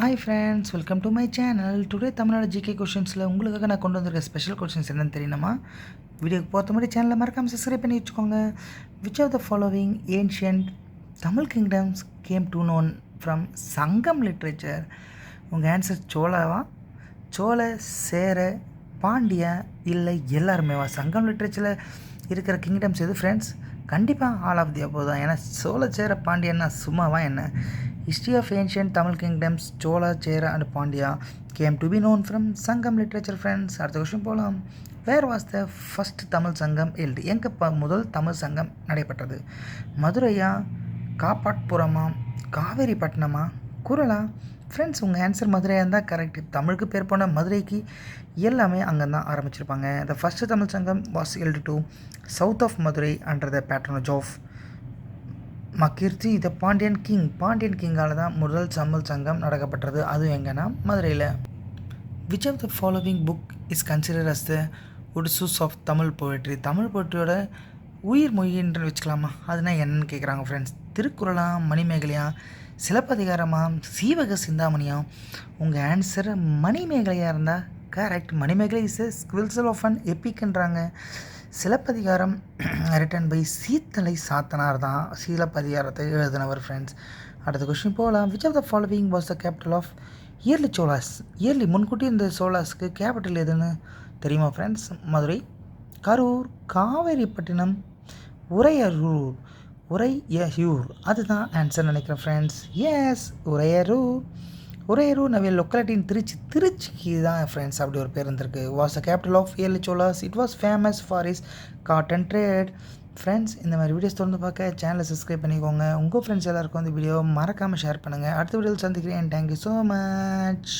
Hi friends welcome to my channel today Tamil Nadu GK கொஷின்ஸில் உங்களுக்காக நான் கொண்டு வந்திருக்க ஸ்பெஷல் கொஷின்ஸ் என்னென்னு தெரியணுமா? வீடியோக்கு போகிற முன்னாடி சேனலை மறக்காமல் சப்ஸ்கிரைப் பண்ணி வச்சுக்கோங்க. Which of the following ancient Tamil kingdoms came to known from Sangam literature உங்கள் ஆன்சர் சோழவா? சோழ சேர பாண்டியா இல்லை எல்லாருமேவா? சங்கம் லிட்ரேச்சரில் இருக்கிற கிங்டம்ஸ் எது ஃப்ரெண்ட்ஸ் கண்டிப்பாக ஆல் ஆஃப் தி அப்போ தான். ஏன்னா சோழ சேர பாண்டியன்னா சும்மாவா என்ன? History of ancient Tamil kingdoms Chola Chera and Pandya came to be known from Sangam literature friends அடுத்த கொஷின் போகலாம் where was the first Tamil Sangam held எங்கே ப முதல் தமிழ் சங்கம் நடைபெற்றது? மதுரையா? காப்பாட்புரமா காவேரிப்பட்டினமா? குரலா ஃப்ரெண்ட்ஸ் உங்கள் ஆன்சர் மதுரையாக இருந்தால் கரெக்ட் தமிழுக்கு பேர் போன மதுரைக்கு எல்லாமே அங்கே தான் ஆரம்பிச்சிருப்பாங்க. The first Tamil Sangam was held to south of Madurai under the pattern of Makkirthi the Pandiyan king Pandiyan கிங்கால் தான் முதல் தமிழ் சங்கம் நடக்கப்பட்டது. அதுவும் எங்கன்னா மதுரையில். Which of the following book is consider as the உட்சூஸ் of Tamil poetry Tamil போய்ட்ரியோட உயிர் மொழின்னு வச்சுக்கலாமா? அதுனா என்னன்னு கேட்குறாங்க ஃப்ரெண்ட்ஸ் திருக்குறளா மணிமேகலையா சிலப்பதிகாரமா சீவக சிந்தாமணியா? உங்கள் ஆன்சர் மணிமேகலையாக இருந்தால் correct Manimekalai is a sequel of an எப்பிக்ன்றாங்க Silappatikaram return by Seethalai Sathanar தான் சிலப்பதிகாரத்தை எழுதினவர் ஃப்ரெண்ட்ஸ் அடுத்த கொஸ்டின் போகலாம் which of the following was the capital of early Cholas early முன்கூட்டி இந்த சோலாஸ்க்கு கேபிட்டல் எதுன்னு தெரியுமா ஃப்ரெண்ட்ஸ் மதுரை கரூர் காவேரிப்பட்டினம் உரையரூர் உரையயூர் அதுதான் ஆன்சர் நினைக்கிறேன் ஃப்ரெண்ட்ஸ் எஸ் உரையரூர் உரையரூர் நவிய லொக்காலிட்டின் திருச்சி திருச்சிக்கு தான் ஃப்ரெண்ட்ஸ் அப்படி ஒரு பேர் இருந்திருக்கு was the capital of early Cholas it was famous for is cotton trade friends இந்த மாதிரி வீடியோஸ் தொடர்ந்து பார்க்க சேனலை சப்ஸ்கிரைப் பண்ணிக்கோங்க. உங்கள் ஃப்ரெண்ட்ஸ் எல்லாருக்கும் இந்த வீடியோ மறக்காமல் ஷேர் பண்ணுங்கள் அடுத்த வீடியோவில் சந்திக்கிறேன். Thank you so much